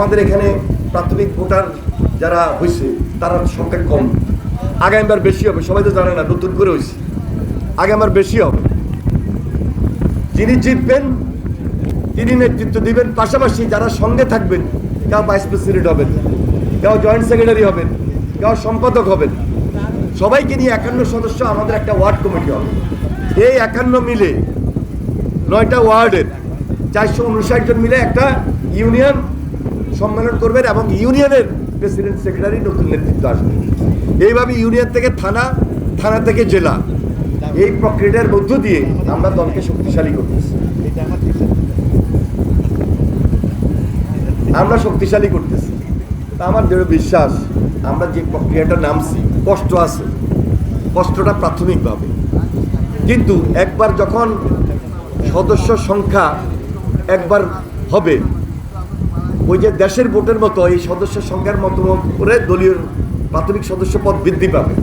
আমাদের এখানে প্রাথমিক ভোটার যারা হয়েছে তারা সংখ্যা কম। আগামীবার বেশি হবে, সবাই তো জানে না, নতুন করে হয়েছে আগামীবার বেশি হবে। যিনি জিতবেন, তিনি নেতৃত্ব দিবেন, পাশাপাশি যারা সঙ্গে থাকবেন, কেউ ভাইস প্রেসিডেন্ট হবেন, কেউ জয়েন্ট সেক্রেটারি হবেন, কেউ সম্পাদক হবেন, সবাইকে নিয়ে একান্ন সদস্য আমাদের একটা ওয়ার্ড কমিটি হবে। এই একান্ন মিলে নয়টা ওয়ার্ডের চারশো উনষাট জন মিলে একটা ইউনিয়ন সম্মেলন করবেন এবং ইউনিয়নের প্রেসিডেন্ট সেক্রেটারি নতুন নেতৃত্ব আসবে এইভাবে ইউনিয়ন থেকে থানা থানা থেকে জেলা, এই প্রক্রিয়ার মধ্য দিয়ে আমরা দলকে শক্তিশালী করতেছি আমরা শক্তিশালী করতেছি তা আমার দৃঢ় বিশ্বাস, আমরা যে প্রক্রিয়াটা নামছি কষ্ট আছে। কষ্টটা প্রাথমিকভাবে। কিন্তু একবার যখন সদস্য সংখ্যা একবার হবে ওই যে দেশের ভোটের মতো, এই সদস্য সংখ্যার মতো করে দলীয় প্রাথমিক সদস্য পদ বৃদ্ধি পাবে।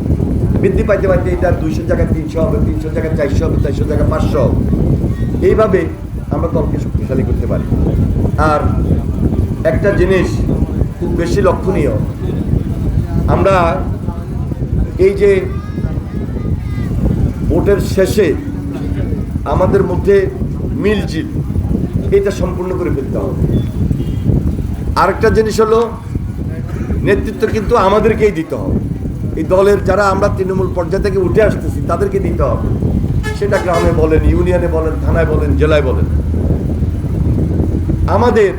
বৃদ্ধি পাইতে পাইতে এটা দুইশো জায়গায় তিনশো হবে, তিনশো জায়গায় চারশো হবে, চারশো জায়গায় পাঁচশো হবে। এইভাবে আমরা দলকে শক্তিশালী করতে পারি। আর একটা জিনিস খুব বেশি লক্ষণীয়, আমরা এই যে ভোটের শেষে আমাদের মধ্যে মিলজিল, এটা সম্পূর্ণ করে ফেলতে হবে। আরেকটা জিনিস হলো, নেতৃত্ব কিন্তু আমাদেরকেই দিতে হবে। এই দলের যারা আমরা তৃণমূল পর্যায় থেকে উঠে আসতেছি, তাদেরকে দিতে হবে। সেটা গ্রামে বলেন, ইউনিয়নে বলেন, থানায় বলেন, জেলায় বলেন। আমাদের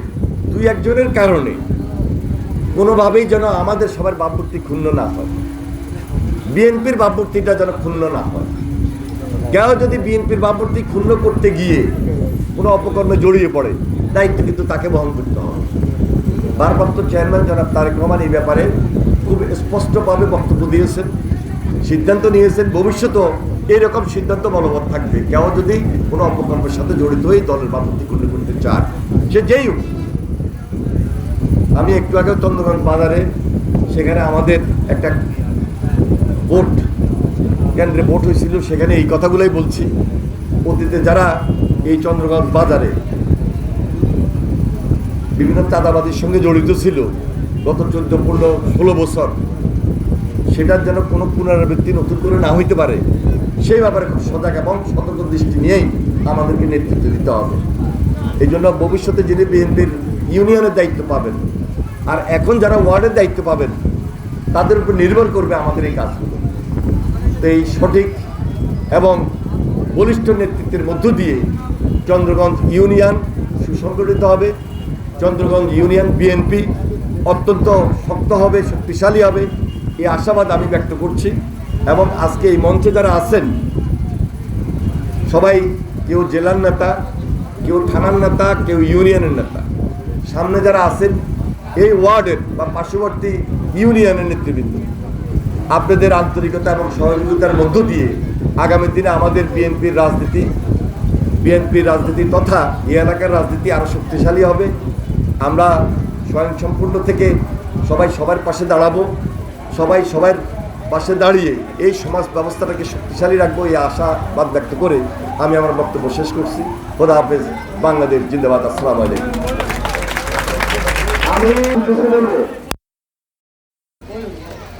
দুই একজনের কারণে কোনোভাবেই যেন আমাদের সবার ভাবমূর্তি ক্ষুণ্ণ না হয়। বিএনপির ভাবমূর্তিটা যেন ক্ষুণ্ণ না হয়। কেউ যদি বিএনপির ভাবমূর্তি ক্ষুণ্ণ করতে গিয়ে কোনো অপকর্মে জড়িয়ে পড়ে, দায়িত্ব কিন্তু তাকে বহন করতে হবে। ভারপ্রাপ্ত চেয়ারম্যান জনাব তারেক রহমান এই ব্যাপারে খুব স্পষ্টভাবে বক্তব্য দিয়েছেন, সিদ্ধান্ত নিয়েছেন। ভবিষ্যতেও এইরকম সিদ্ধান্ত বলবৎ থাকবে। কেউ যদি কোনো অপকর্মের সাথে জড়িত হয়ে দলের ভাবমূর্তি ক্ষুণ্ণ করতে চান সে যেই হোক। আমি একটু আগে চন্দ্রগঞ্জ বাজারে, সেখানে আমাদের একটা ভোট, কেন্দ্রে ভোট হয়েছিল, সেখানে এই কথাগুলোই বলছি। অতীতে যারা এই চন্দ্রগঞ্জ বাজারে বিভিন্ন চাঁদাবাজির সঙ্গে জড়িত ছিল গত চোদ্দ, পনেরো, ষোলো বছর। সেটার যেন কোনো পুনরাবৃত্তি নতুন করে না হইতে পারে, সেই ব্যাপারে খুব সজাগ এবং সতর্ক দৃষ্টি নিয়েই আমাদেরকে নেতৃত্ব দিতে হবে। এই জন্য ভবিষ্যতে যিনি বিএনপির ইউনিয়নের দায়িত্ব পাবেন আর এখন যারা ওয়ার্ডের দায়িত্ব পাবেন, তাদের উপর নির্ভর করবে আমাদের এই কাজগুলো। তো এই সঠিক এবং বলিষ্ঠ নেতৃত্বের মধ্য দিয়ে চন্দ্রগঞ্জ ইউনিয়ন সুসংগঠিত হবে। চন্দ্রগঞ্জ ইউনিয়ন বিএনপি অত্যন্ত শক্ত হবে, শক্তিশালী হবে, এই আশাবাদ আমি ব্যক্ত করছি এবং আজকে এই মঞ্চে যারা আছেন, সবাই কেউ জেলার নেতা, কেউ থানার নেতা, কেউ ইউনিয়নের নেতা, সামনে যারা আছেন, এই ওয়ার্ডের বা পার্শ্ববর্তী ইউনিয়নের নেতৃবৃন্দ, আপনাদের আন্তরিকতা এবং সহযোগিতার মধ্য দিয়ে আগামী দিনে আমাদের বিএনপির রাজনীতি বিএনপির রাজনীতি তথা এই এলাকার রাজনীতি আরও শক্তিশালী হবে। আমরা স্বয়ংসম্পূর্ণ থেকে সবাই সবার পাশে দাঁড়াবো। সবাই সবার পাশে দাঁড়িয়ে এই সমাজ ব্যবস্থাটাকে শক্তিশালী রাখব এই আশাবাদ ব্যক্ত করে আমি আমার বক্তব্য শেষ করছি। খোদা হাফেজ, বাংলাদেশ জিন্দাবাদ, আসসালামু আলাইকুম।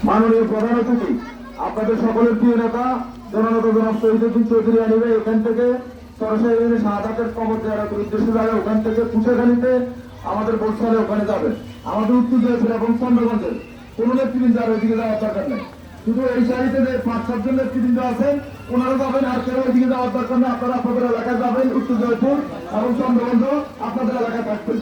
মাননীয় প্রধান অতিথি, আপনাদের সকলের প্রিয় নেতা, জননেতা, জনাব শহীদুদ্দিন চৌধুরী আনিবে এখান থেকে সরাসরি কবর যারা উদ্দেশ্য যাবে ওখান থেকে আমাদের ওখানে যাবে। আমাদের উত্তর দিয়েছিল এবং চন্দ্রগঞ্জের। কোনো নেতৃবৃন্দ আর ওইদিকে যাওয়ার দরকার নেই। শুধু এই সারিতে যে পাঁচ সাতজন নেতৃবৃন্দ আছেন, ওনারা যাবেন আর কেউ ওইদিকে যাওয়ার দরকার নেই। আপনারা আপনাদের এলাকায় যাবেন, উত্তর জয়পুর এবং চন্দ্রগঞ্জ আপনাদের এলাকায় থাকবেন।